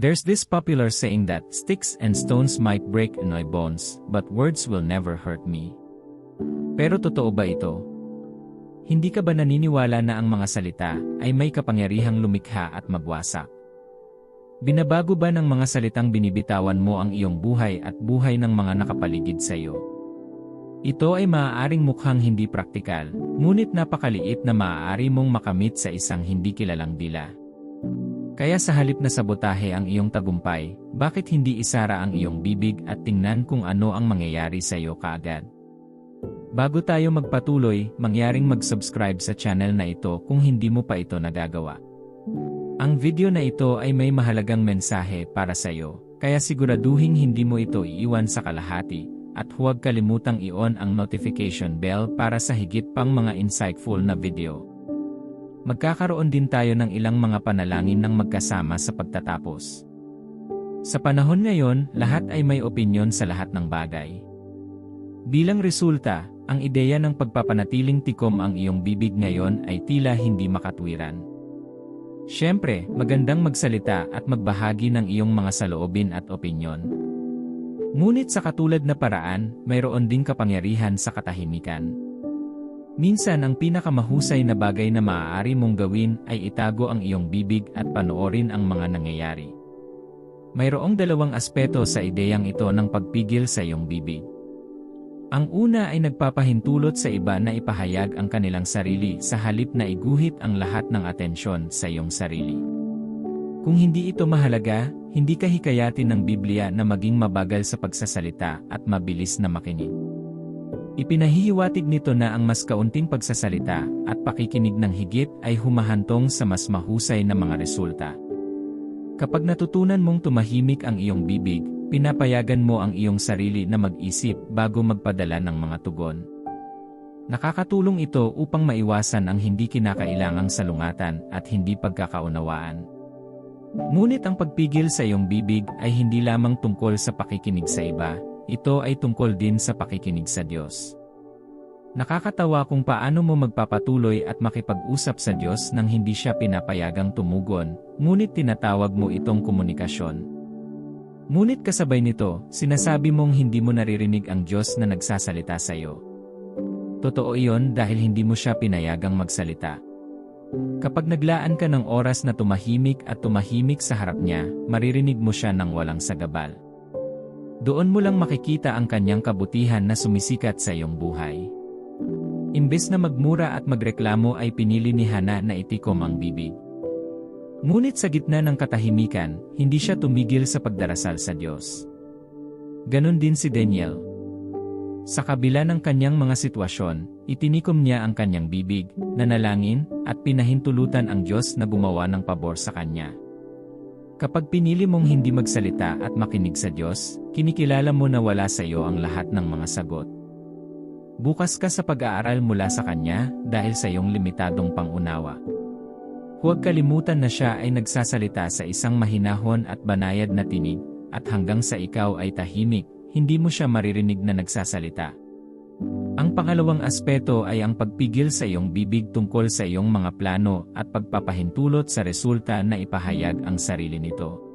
There's this popular saying that sticks and stones might break my bones, but words will never hurt me. Pero totoo ba ito? Hindi ka ba naniniwala na ang mga salita ay may kapangyarihang lumikha at magwasak? Binabago ba ng mga salitang binibitawan mo ang iyong buhay at buhay ng mga nakapaligid sa iyo? Ito ay maaaring mukhang hindi praktikal, ngunit napakaliit na maaari mong makamit sa isang hindi kilalang dila. Kaya sa halip na sabotahe ang iyong tagumpay, bakit hindi isara ang iyong bibig at tingnan kung ano ang mangyayari sa iyo kaagad? Bago tayo magpatuloy, mangyaring mag-subscribe sa channel na ito kung hindi mo pa ito nagagawa. Ang video na ito ay may mahalagang mensahe para sa iyo, kaya siguraduhin hindi mo ito iiwan sa kalahati, at huwag kalimutang i-on ang notification bell para sa higit pang mga insightful na video. Magkakaroon din tayo ng ilang mga panalangin ng magkasama sa pagtatapos. Sa panahon ngayon, lahat ay may opinyon sa lahat ng bagay. Bilang resulta, ang ideya ng pagpapanatiling tikom ang iyong bibig ngayon ay tila hindi makatwiran. Siyempre, magandang magsalita at magbahagi ng iyong mga saloobin at opinyon. Ngunit sa katulad na paraan, mayroon ding kapangyarihan sa katahimikan. Minsan ang pinakamahusay na bagay na maaari mong gawin ay itago ang iyong bibig at panoorin ang mga nangyayari. Mayroong dalawang aspeto sa ideyang ito ng pagpigil sa iyong bibig. Ang una ay nagpapahintulot sa iba na ipahayag ang kanilang sarili sa halip na iguhit ang lahat ng atensyon sa iyong sarili. Kung hindi ito mahalaga, hindi ka hikayatin ng Biblia na maging mabagal sa pagsasalita at mabilis na makinig. Ipinahihiwatig nito na ang mas kaunting pagsasalita at pakikinig ng higit ay humahantong sa mas mahusay na mga resulta. Kapag natutunan mong tumahimik ang iyong bibig, pinapayagan mo ang iyong sarili na mag-isip bago magpadala ng mga tugon. Nakakatulong ito upang maiwasan ang hindi kinakailangang salungatan at hindi pagkakaunawaan. Ngunit ang pagpigil sa iyong bibig ay hindi lamang tungkol sa pakikinig sa iba, ito ay tungkol din sa pakikinig sa Diyos. Nakakatawa kung paano mo magpapatuloy at makipag-usap sa Diyos nang hindi siya pinapayagang tumugon, ngunit tinatawag mo itong komunikasyon. Ngunit kasabay nito, sinasabi mong hindi mo naririnig ang Diyos na nagsasalita sa iyo. Totoo iyon dahil hindi mo siya pinayagang magsalita. Kapag naglaan ka ng oras na tumahimik at tumahimik sa harap niya, maririnig mo siya ng walang sagabal. Doon mo lang makikita ang kanyang kabutihan na sumisikat sa iyong buhay. Imbes na magmura at magreklamo ay pinili ni Hana na itikom ang bibig. Ngunit sa gitna ng katahimikan, hindi siya tumigil sa pagdarasal sa Diyos. Ganon din si Daniel. Sa kabila ng kanyang mga sitwasyon, itinikom niya ang kanyang bibig, nanalangin, at pinahintulutan ang Diyos na gumawa ng pabor sa kanya. Kapag pinili mong hindi magsalita at makinig sa Diyos, kinikilala mo na wala sa iyo ang lahat ng mga sagot. Bukas ka sa pag-aaral mula sa Kanya dahil sa iyong limitadong pangunawa. Huwag kalimutan na siya ay nagsasalita sa isang mahinahon at banayad na tinig, at hanggang sa ikaw ay tahimik, hindi mo siya maririnig na nagsasalita. Ang pangalawang aspeto ay ang pagpigil sa iyong bibig tungkol sa iyong mga plano at pagpapahintulot sa resulta na ipahayag ang sarili nito.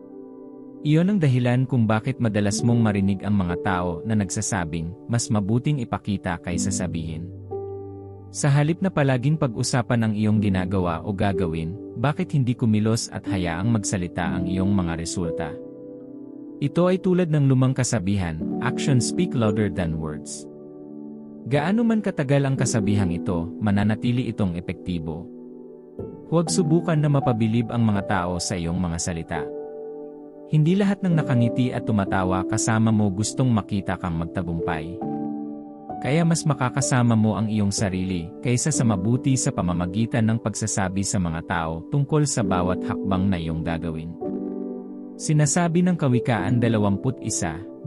Iyon ang dahilan kung bakit madalas mong marinig ang mga tao na nagsasabing, mas mabuting ipakita kaysa sabihin. Sa halip na palaging pag-usapan ang iyong ginagawa o gagawin, bakit hindi kumilos at hayaang magsalita ang iyong mga resulta? Ito ay tulad ng lumang kasabihan, actions speak louder than words. Gaano man katagal ang kasabihang ito, mananatili itong epektibo. Huwag subukan na mapabilib ang mga tao sa iyong mga salita. Hindi lahat ng nakangiti at tumatawa kasama mo gustong makita kang magtagumpay. Kaya mas makakasama mo ang iyong sarili kaysa sa mabuti sa pamamagitan ng pagsasabi sa mga tao tungkol sa bawat hakbang na iyong gagawin. Sinasabi ng Kawikaan 21,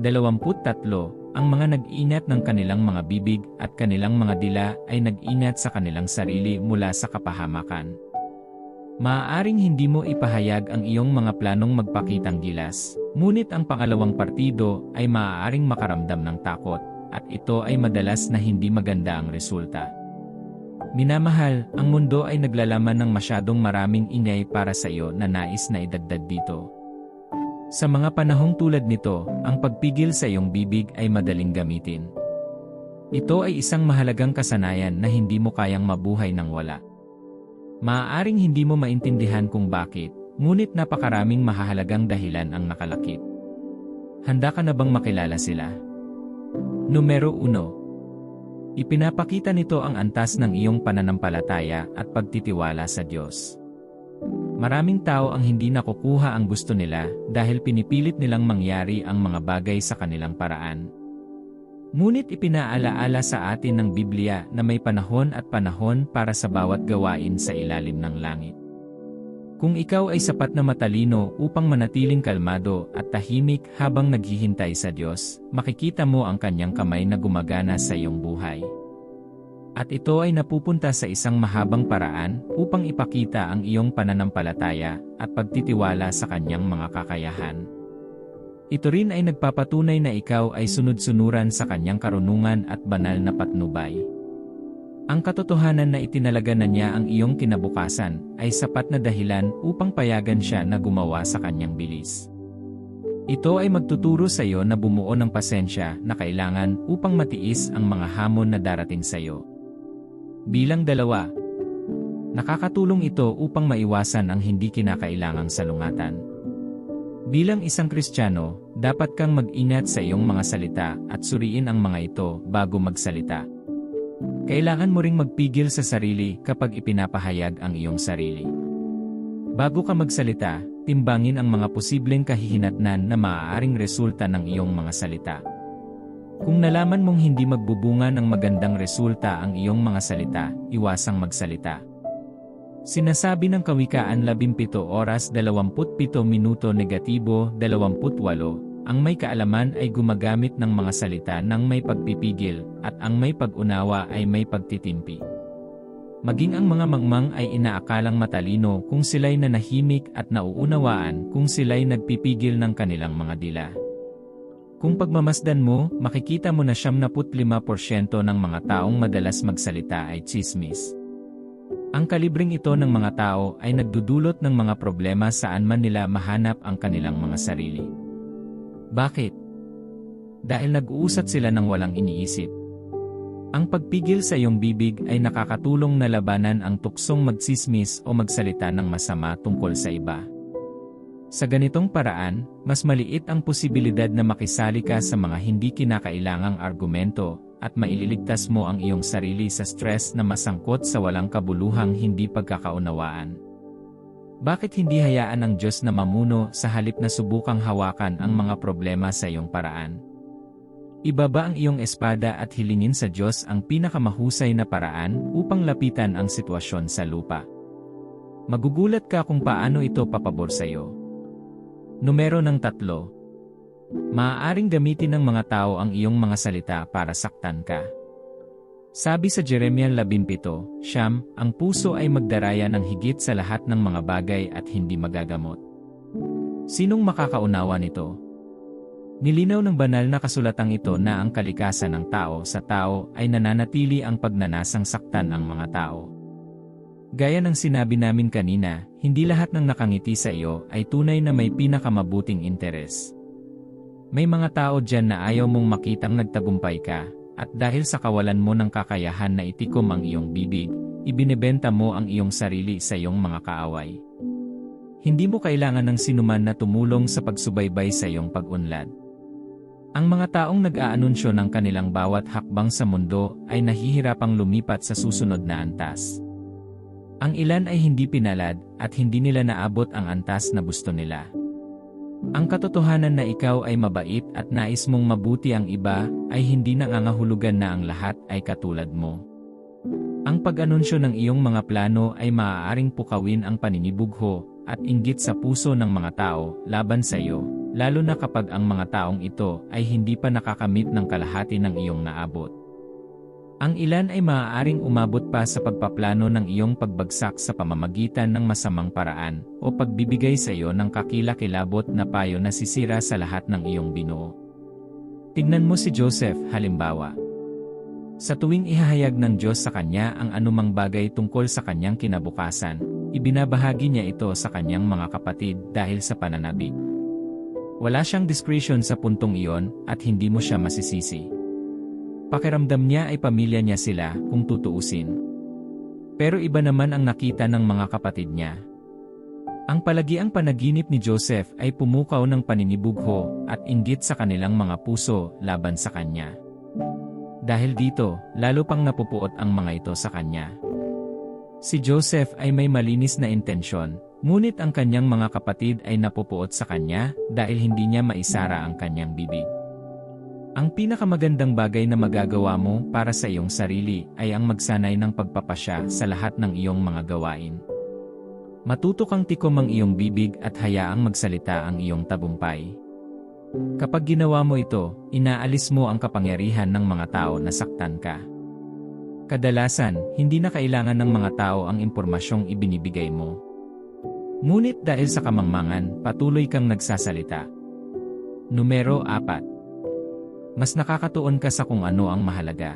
23, ang mga nag-inat ng kanilang mga bibig at kanilang mga dila ay nag-inat sa kanilang sarili mula sa kapahamakan. Maaaring hindi mo ipahayag ang iyong mga planong magpakitang gilas, ngunit ang pangalawang partido ay maaaring makaramdam ng takot, at ito ay madalas na hindi maganda ang resulta. Minamahal, ang mundo ay naglalaman ng masyadong maraming ingay para sa iyo na nais na idagdag dito. Sa mga panahong tulad nito, ang pagpigil sa iyong bibig ay madaling gamitin. Ito ay isang mahalagang kasanayan na hindi mo kayang mabuhay ng wala. Maaaring hindi mo maintindihan kung bakit, ngunit napakaraming mahahalagang dahilan ang nakalakip. Handa ka na bang makilala sila? Numero 1. Ipinapakita nito ang antas ng iyong pananampalataya at pagtitiwala sa Diyos. Maraming tao ang hindi nakukuha ang gusto nila dahil pinipilit nilang mangyari ang mga bagay sa kanilang paraan. Ngunit ipinaalaala sa atin ng Biblia na may panahon at panahon para sa bawat gawain sa ilalim ng langit. Kung ikaw ay sapat na matalino upang manatiling kalmado at tahimik habang naghihintay sa Diyos, makikita mo ang kanyang kamay na gumagana sa iyong buhay. At ito ay napupunta sa isang mahabang paraan upang ipakita ang iyong pananampalataya at pagtitiwala sa kanyang mga kakayahan. Ito rin ay nagpapatunay na ikaw ay sunod-sunuran sa kanyang karunungan at banal na patnubay. Ang katotohanan na itinalaga na niya ang iyong kinabukasan ay sapat na dahilan upang payagan siya na gumawa sa kanyang bilis. Ito ay magtuturo sa iyo na bumuo ng pasensya na kailangan upang matiis ang mga hamon na darating sa iyo. Bilang dalawa, nakakatulong ito upang maiwasan ang hindi kinakailangang salungatan. Bilang isang Kristiyano, dapat kang mag-ingat sa iyong mga salita at suriin ang mga ito bago magsalita. Kailangan mo ring magpigil sa sarili kapag ipinapahayag ang iyong sarili. Bago ka magsalita, timbangin ang mga posibleng kahihinatnan na maaaring resulta ng iyong mga salita. Kung nalaman mong hindi magbubunga ng magandang resulta ang iyong mga salita, iwasang magsalita. Sinasabi ng Kawikaan 17 oras 27 minuto negatibo 28, ang may kaalaman ay gumagamit ng mga salita ng may pagpipigil, at ang may pag-unawa ay may pagtitimpi. Maging ang mga mangmang ay inaakalang matalino kung sila'y nanahimik at nauunawaan kung sila'y nagpipigil ng kanilang mga dila. Kung pagmamasdan mo, makikita mo na 75% ng mga taong madalas magsalita ay chismis. Ang kalibring ito ng mga tao ay nagdudulot ng mga problema saan man nila mahanap ang kanilang mga sarili. Bakit? Dahil nag-uusat sila ng walang iniisip. Ang pagpigil sa iyong bibig ay nakakatulong na labanan ang tuksong magsismis o magsalita ng masama tungkol sa iba. Sa ganitong paraan, mas maliit ang posibilidad na makisali ka sa mga hindi kinakailangang argumento at maililigtas mo ang iyong sarili sa stress na masangkot sa walang kabuluhang hindi pagkakaunawaan. Bakit hindi hayaan ng Diyos na mamuno sa halip na subukang hawakan ang mga problema sa iyong paraan? Ibaba ang iyong espada at hilingin sa Diyos ang pinakamahusay na paraan upang lapitan ang sitwasyon sa lupa. Magugulat ka kung paano ito papabor sa iyo. Numero ng tatlo. Maaaring gamitin ng mga tao ang iyong mga salita para saktan ka. Sabi sa Jeremiah 17, Siyam, ang puso ay magdaraya ng higit sa lahat ng mga bagay at hindi magagamot. Sinong makakaunawa nito? Nilinaw ng banal na kasulatang ito na ang kalikasan ng tao sa tao ay nananatili ang pagnanasang saktan ang mga tao. Gaya ng sinabi namin kanina, hindi lahat ng nakangiti sa iyo ay tunay na may pinakamabuting interes. May mga tao dyan na ayaw mong makitang nagtagumpay ka, at dahil sa kawalan mo ng kakayahan na itikom ang iyong bibig, ibinebenta mo ang iyong sarili sa iyong mga kaaway. Hindi mo kailangan ng sinuman na tumulong sa pagsubaybay sa iyong pag-unlad. Ang mga taong nag-aanunsyo ng kanilang bawat hakbang sa mundo ay nahihirapang lumipat sa susunod na antas. Ang ilan ay hindi pinalad at hindi nila naabot ang antas na gusto nila. Ang katotohanan na ikaw ay mabait at nais mong mabuti ang iba ay hindi nangangahulugan na ang lahat ay katulad mo. Ang pag-anunsyo ng iyong mga plano ay maaaring pukawin ang paninibugho at inggit sa puso ng mga tao laban sa iyo, lalo na kapag ang mga taong ito ay hindi pa nakakamit ng kalahati ng iyong naabot. Ang ilan ay maaaring umabot pa sa pagpaplano ng iyong pagbagsak sa pamamagitan ng masamang paraan o pagbibigay sa iyo ng kakilakilabot na payo na sisira sa lahat ng iyong binuo. Tignan mo si Joseph, halimbawa. Sa tuwing ihahayag ng Diyos sa kanya ang anumang bagay tungkol sa kanyang kinabukasan, ibinabahagi niya ito sa kanyang mga kapatid dahil sa pananabik. Wala siyang discretion sa puntong iyon at hindi mo siya masisisi. Pakiramdam niya ay pamilya niya sila kung tutuusin. Pero iba naman ang nakita ng mga kapatid niya. Ang palagiang panaginip ni Joseph ay pumukaw ng paninibugho at inggit sa kanilang mga puso laban sa kanya. Dahil dito, lalo pang napupuot ang mga ito sa kanya. Si Joseph ay may malinis na intensyon, ngunit ang kanyang mga kapatid ay napupuot sa kanya dahil hindi niya maisara ang kanyang bibig. Ang pinakamagandang bagay na magagawa mo para sa iyong sarili ay ang magsanay ng pagpapasya sa lahat ng iyong mga gawain. Matuto kang tikom ang iyong bibig at hayaang magsalita ang iyong tabumpay. Kapag ginawa mo ito, inaalis mo ang kapangyarihan ng mga tao na saktan ka. Kadalasan, hindi na kailangan ng mga tao ang impormasyong ibinibigay mo. Ngunit dahil sa kamangmangan, patuloy kang nagsasalita. Numero 4 mas nakakatuon ka sa kung ano ang mahalaga.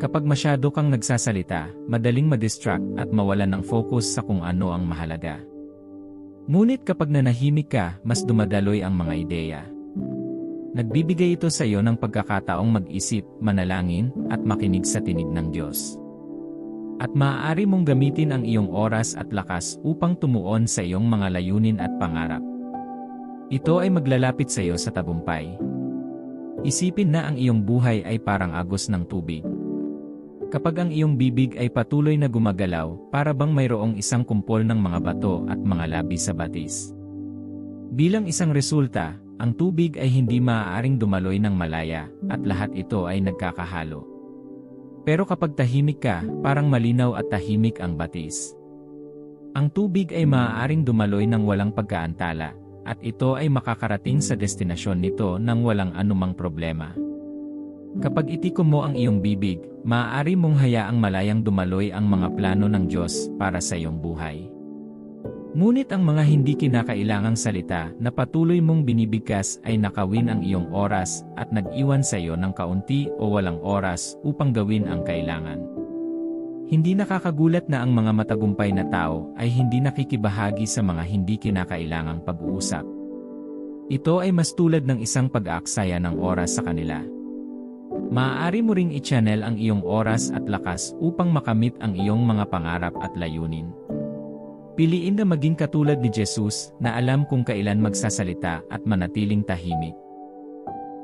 Kapag masyado kang nagsasalita, madaling madistract at mawalan ng focus sa kung ano ang mahalaga. Ngunit kapag nanahimik ka, mas dumadaloy ang mga ideya. Nagbibigay ito sa iyo ng pagkakataong mag-isip, manalangin, at makinig sa tinig ng Diyos. At maaari mong gamitin ang iyong oras at lakas upang tumuon sa iyong mga layunin at pangarap. Ito ay maglalapit sa iyo sa tabumpay. Isipin na ang iyong buhay ay parang agos ng tubig. Kapag ang iyong bibig ay patuloy na gumagalaw, para bang mayroong isang kumpol ng mga bato at mga labi sa batis. Bilang isang resulta, ang tubig ay hindi maaaring dumaloy ng malaya, at lahat ito ay nagkakahalo. Pero kapag tahimik ka, parang malinaw at tahimik ang batis. Ang tubig ay maaaring dumaloy ng walang pagkaantala, at ito ay makakarating sa destinasyon nito nang walang anumang problema. Kapag itikom mo ang iyong bibig, maaari mong hayaang malayang dumaloy ang mga plano ng Diyos para sa iyong buhay. Ngunit ang mga hindi kinakailangang salita na patuloy mong binibigkas ay nakawin ang iyong oras at nag-iwan sa iyo ng kaunti o walang oras upang gawin ang kailangan. Hindi nakakagulat na ang mga matagumpay na tao ay hindi nakikibahagi sa mga hindi kinakailangang pag-uusap. Ito ay mas tulad ng isang pag-aaksaya ng oras sa kanila. Maaari mo ring i-channel ang iyong oras at lakas upang makamit ang iyong mga pangarap at layunin. Piliin na maging katulad ni Jesus na alam kung kailan magsasalita at manatiling tahimik.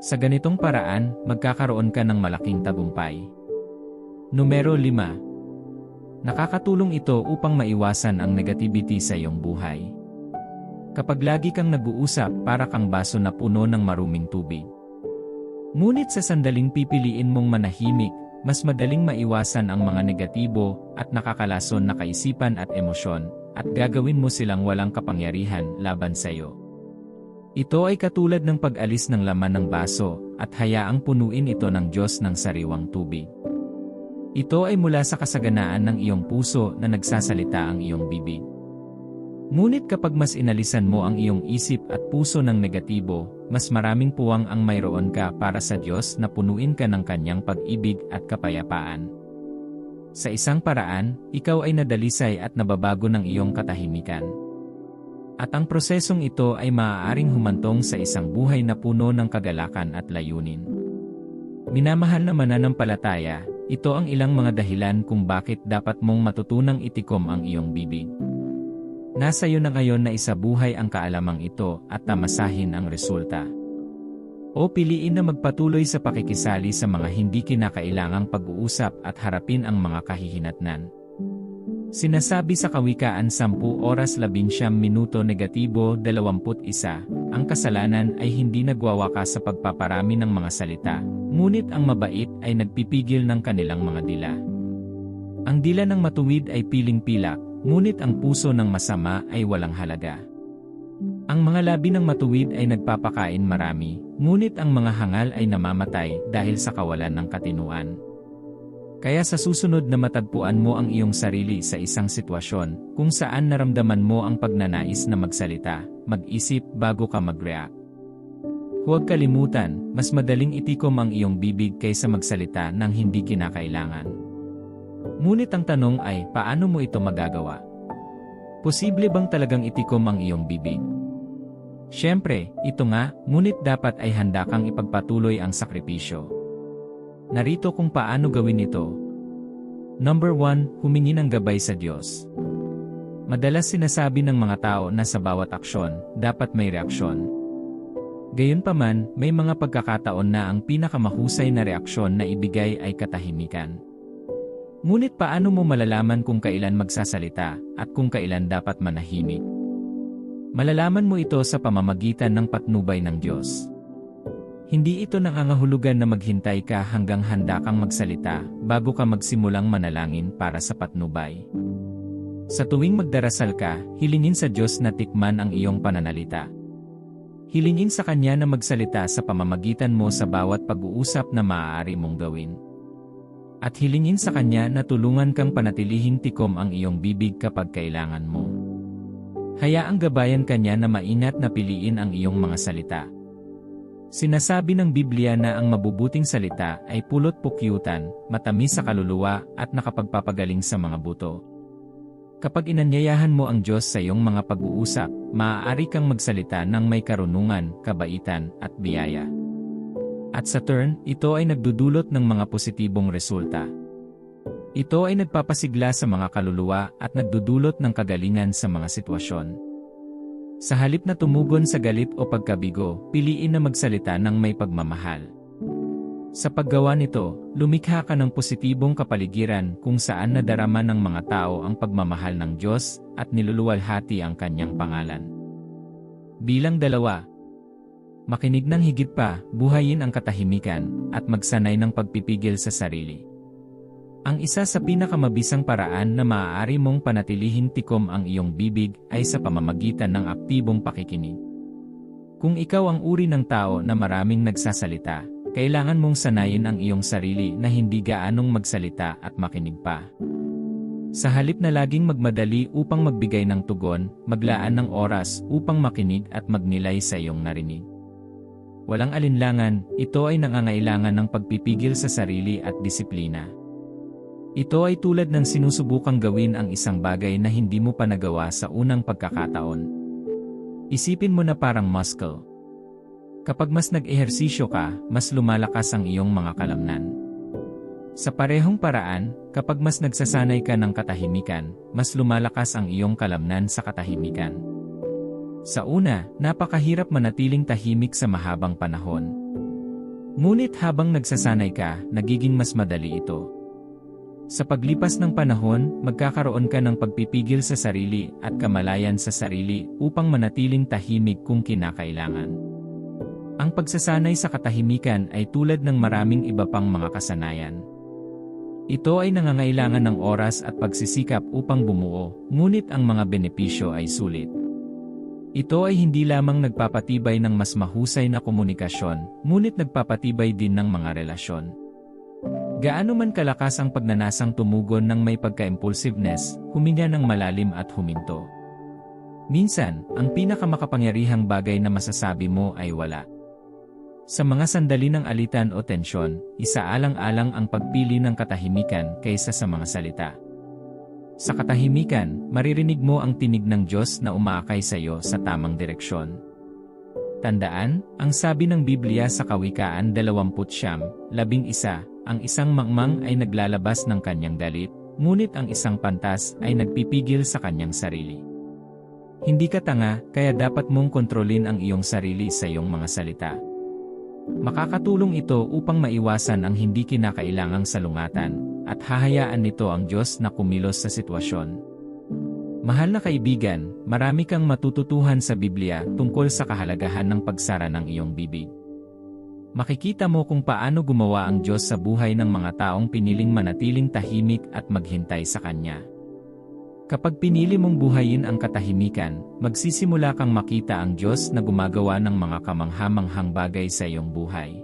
Sa ganitong paraan, magkakaroon ka ng malaking tagumpay. Numero 5 Nakakatulong ito upang maiwasan ang negativity sa iyong buhay. Kapag lagi kang nag-uusap para kang baso na puno ng maruming tubig. Ngunit sa sandaling pipiliin mong manahimik, mas madaling maiwasan ang mga negatibo at nakakalason na kaisipan at emosyon, at gagawin mo silang walang kapangyarihan laban sa iyo. Ito ay katulad ng pag-alis ng laman ng baso at hayaang punuin ito ng Diyos ng sariwang tubig. Ito ay mula sa kasaganaan ng iyong puso na nagsasalita ang iyong bibig. Ngunit kapag mas inalisan mo ang iyong isip at puso ng negatibo, mas maraming puwang ang mayroon ka para sa Diyos na punuin ka ng kanyang pag-ibig at kapayapaan. Sa isang paraan, ikaw ay nadalisay at nababago ng iyong katahimikan. At ang prosesong ito ay maaaring humantong sa isang buhay na puno ng kagalakan at layunin. Minamahal na mananampalataya, ito ang ilang mga dahilan kung bakit dapat mong matutunang itikom ang iyong bibig. Nasa iyo na ngayon na isabuhay ang kaalamang ito at tamasahin ang resulta. O piliin na magpatuloy sa pakikisali sa mga hindi kinakailangang pag-uusap at harapin ang mga kahihinatnan. Sinasabi sa Kawikaan 10 oras 11 minuto negatibo 21, ang kasalanan ay hindi nagwawaka sa pagpaparami ng mga salita, Ngunit ang mabait ay nagpipigil ng kanilang mga dila. Ang dila ng matuwid ay piling-pilak, ngunit ang puso ng masama ay walang halaga. Ang mga labi ng matuwid ay nagpapakain marami, ngunit ang mga hangal ay namamatay dahil sa kawalan ng katinuan. Kaya sa susunod na matagpuan mo ang iyong sarili sa isang sitwasyon kung saan naramdaman mo ang pagnanais na magsalita, mag-isip bago ka mag-react. Huwag kalimutan, mas madaling itikom ang iyong bibig kaysa magsalita ng hindi kinakailangan. Ngunit ang tanong ay, paano mo ito magagawa? Posible bang talagang itikom ang iyong bibig? Siyempre, ito nga, ngunit dapat ay handa kang ipagpatuloy ang sakripisyo. Narito kung paano gawin ito. Number 1, humingi ng gabay sa Diyos. Madalas sinasabi ng mga tao na sa bawat aksyon, dapat may reaksyon. Gayunpaman, may mga pagkakataon na ang pinakamahusay na reaksyon na ibigay ay katahimikan. Ngunit paano mo malalaman kung kailan magsasalita at kung kailan dapat manahimik? Malalaman mo ito sa pamamagitan ng patnubay ng Diyos. Hindi ito nangangahulugan na maghintay ka hanggang handa kang magsalita bago ka magsimulang manalangin para sa patnubay. Sa tuwing magdarasal ka, hilingin sa Diyos na tikman ang iyong pananalita. Hilingin sa Kanya na magsalita sa pamamagitan mo sa bawat pag-uusap na maaari mong gawin. At hilingin sa Kanya na tulungan kang panatilihin tikom ang iyong bibig kapag kailangan mo. Hayaang gabayan Kanya na maingat na piliin ang iyong mga salita. Sinasabi ng Biblia na ang mabubuting salita ay pulot pukyutan, matamis sa kaluluwa at nakapagpapagaling sa mga buto. Kapag inanyayahan mo ang Diyos sa iyong mga pag-uusap, maaari kang magsalita ng may karunungan, kabaitan, at biyaya. At sa turn, ito ay nagdudulot ng mga positibong resulta. Ito ay nagpapasigla sa mga kaluluwa at nagdudulot ng kagalingan sa mga sitwasyon. Sa halip na tumugon sa galit o pagkabigo, piliin na magsalita ng may pagmamahal. Sa paggawa nito, lumikha ka ng positibong kapaligiran kung saan nadarama ng mga tao ang pagmamahal ng Diyos at niluluwalhati ang kanyang pangalan. Bilang dalawa, makinig ng higit pa, buhayin ang katahimikan, at magsanay ng pagpipigil sa sarili. Ang isa sa pinakamabisang paraan na maaari mong panatilihin tikom ang iyong bibig ay sa pamamagitan ng aktibong pakikinig. Kung ikaw ang uri ng tao na maraming nagsasalita, kailangan mong sanayin ang iyong sarili na hindi gaanong magsalita at makinig pa. Sa halip na laging magmadali upang magbigay ng tugon, maglaan ng oras upang makinig at magnilay sa iyong narinig. Walang alinlangan, ito ay nangangailangan ng pagpipigil sa sarili at disiplina. Ito ay tulad ng sinusubukang gawin ang isang bagay na hindi mo pa nagawa sa unang pagkakataon. Isipin mo na parang muscle. Kapag mas nag-ehersisyo ka, mas lumalakas ang iyong mga kalamnan. Sa parehong paraan, kapag mas nagsasanay ka ng katahimikan, mas lumalakas ang iyong kalamnan sa katahimikan. Sa una, napakahirap manatiling tahimik sa mahabang panahon. Ngunit habang nagsasanay ka, nagiging mas madali ito. Sa paglipas ng panahon, magkakaroon ka ng pagpipigil sa sarili at kamalayan sa sarili upang manatiling tahimik kung kinakailangan. Ang pagsasanay sa katahimikan ay tulad ng maraming iba pang mga kasanayan. Ito ay nangangailangan ng oras at pagsisikap upang bumuo, ngunit ang mga benepisyo ay sulit. Ito ay hindi lamang nagpapatibay ng mas mahusay na komunikasyon, ngunit nagpapatibay din ng mga relasyon. Gaano man kalakas ang pagnanasang tumugon ng may pagka-impulsiveness, huminga ng malalim at huminto. Minsan, ang pinakamakapangyarihang bagay na masasabi mo ay wala. Sa mga sandali ng alitan o tensyon, isaalang-alang ang pagpili ng katahimikan kaysa sa mga salita. Sa katahimikan, maririnig mo ang tinig ng Diyos na umaakay sa iyo sa tamang direksyon. Tandaan, ang sabi ng Biblia sa Kawikaan 20, 11, ang isang mangmang ay naglalabas ng kanyang galit, ngunit ang isang pantas ay nagpipigil sa kanyang sarili. Hindi ka tanga, kaya dapat mong kontrolin ang iyong sarili sa iyong mga salita. Makakatulong ito upang maiwasan ang hindi kinakailangang salungatan, at hahayaan nito ang Diyos na kumilos sa sitwasyon. Mahal na kaibigan, marami kang matututuhan sa Biblia tungkol sa kahalagahan ng pagsara ng iyong bibig. Makikita mo kung paano gumawa ang Diyos sa buhay ng mga taong piniling manatiling tahimik at maghintay sa Kanya. Kapag pinili mong buhayin ang katahimikan, magsisimula kang makita ang Diyos na gumagawa ng mga kamanghamanghang bagay sa iyong buhay.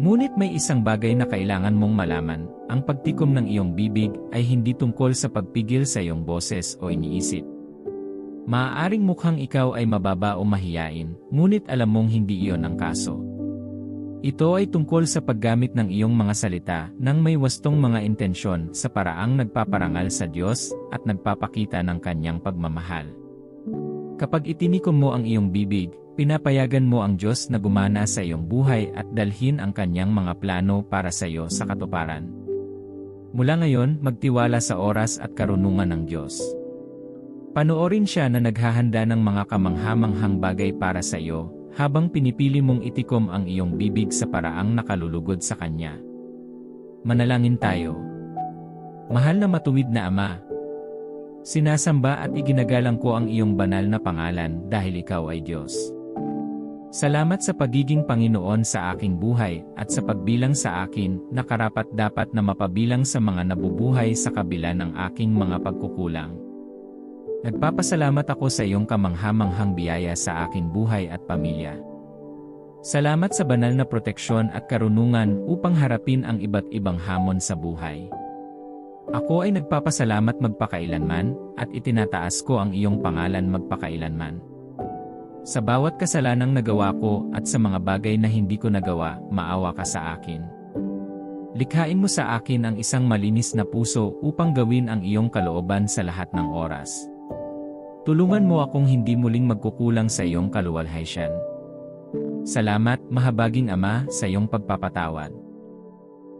Ngunit may isang bagay na kailangan mong malaman, ang pagtikom ng iyong bibig ay hindi tungkol sa pagpigil sa iyong boses o iniisip. Maaaring mukhang ikaw ay mababa o mahiyain, ngunit alam mong hindi iyon ang kaso. Ito ay tungkol sa paggamit ng iyong mga salita ng may wastong mga intensyon sa paraang nagpaparangal sa Diyos at nagpapakita ng kanyang pagmamahal. Kapag itinikom mo ang iyong bibig, pinapayagan mo ang Diyos na gumana sa iyong buhay at dalhin ang kanyang mga plano para sa iyo sa katuparan. Mula ngayon, magtiwala sa oras at karunungan ng Diyos. Panoorin siya na naghahanda ng mga kamanghamanghang bagay para sa iyo, habang pinipili mong itikom ang iyong bibig sa paraang nakalulugod sa Kanya. Manalangin tayo. Mahal na matuwid na Ama, Sinasamba at iginagalang ko ang iyong banal na pangalan dahil ikaw ay Diyos. Salamat sa pagiging Panginoon sa aking buhay at sa pagbilang sa akin na karapat dapat na mapabilang sa mga nabubuhay sa kabila ng aking mga pagkukulang. Nagpapasalamat ako sa iyong kamanghamanghang biyaya sa aking buhay at pamilya. Salamat sa banal na proteksyon at karunungan upang harapin ang iba't ibang hamon sa buhay. Ako ay nagpapasalamat magpakailanman, at itinataas ko ang iyong pangalan magpakailanman. Sa bawat kasalanang nagawa ko at sa mga bagay na hindi ko nagawa, maawa ka sa akin. Likhain mo sa akin ang isang malinis na puso upang gawin ang iyong kalooban sa lahat ng oras. Tulungan mo akong hindi muling magkukulang sa iyong kaluwalhatian. Salamat, mahabaging Ama, sa iyong pagpapatawad.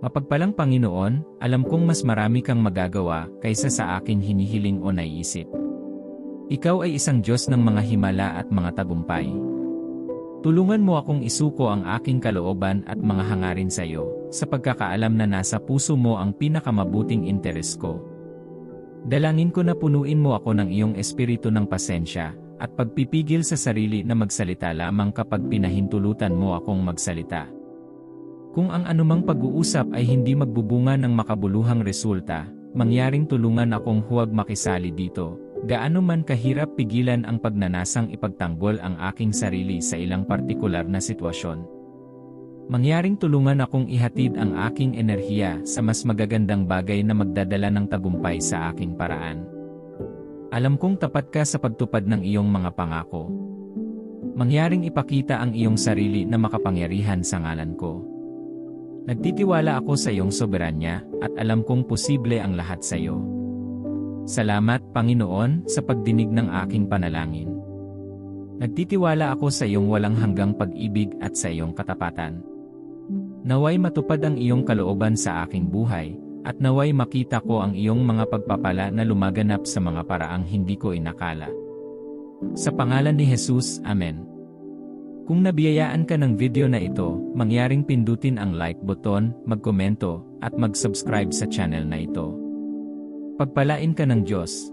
Mapagpalang Panginoon, alam kong mas marami kang magagawa kaysa sa aking hinihiling o naiisip. Ikaw ay isang Diyos ng mga himala at mga tagumpay. Tulungan mo akong isuko ang aking kalooban at mga hangarin sa iyo, sa pagkakaalam na nasa puso mo ang pinakamabuting interes ko. Dalangin ko na punuin mo ako ng iyong espiritu ng pasensya, at pagpipigil sa sarili na magsalita lamang kapag pinahintulutan mo akong magsalita. Kung ang anumang pag-uusap ay hindi magbubunga ng makabuluhang resulta, mangyaring tulungan akong huwag makisali dito, gaano man kahirap pigilan ang pagnanasang ipagtanggol ang aking sarili sa ilang partikular na sitwasyon. Mangyaring tulungan akong ihatid ang aking enerhiya sa mas magagandang bagay na magdadala ng tagumpay sa aking paraan. Alam kong tapat ka sa pagtupad ng iyong mga pangako. Mangyaring ipakita ang iyong sarili na makapangyarihan sa ngalan ko. Nagtitiwala ako sa iyong soberanya at alam kong posible ang lahat sa iyo. Salamat, Panginoon, sa pagdinig ng aking panalangin. Nagtitiwala ako sa iyong walang hanggang pag-ibig at sa iyong katapatan. Naway matupad ang iyong kalooban sa aking buhay, at naway makita ko ang iyong mga pagpapala na lumaganap sa mga paraang hindi ko inakala. Sa pangalan ni Jesus, Amen. Kung nabiyayaan ka ng video na ito, mangyaring pindutin ang like button, magkomento, at mag-subscribe sa channel na ito. Pagpalain ka ng Diyos.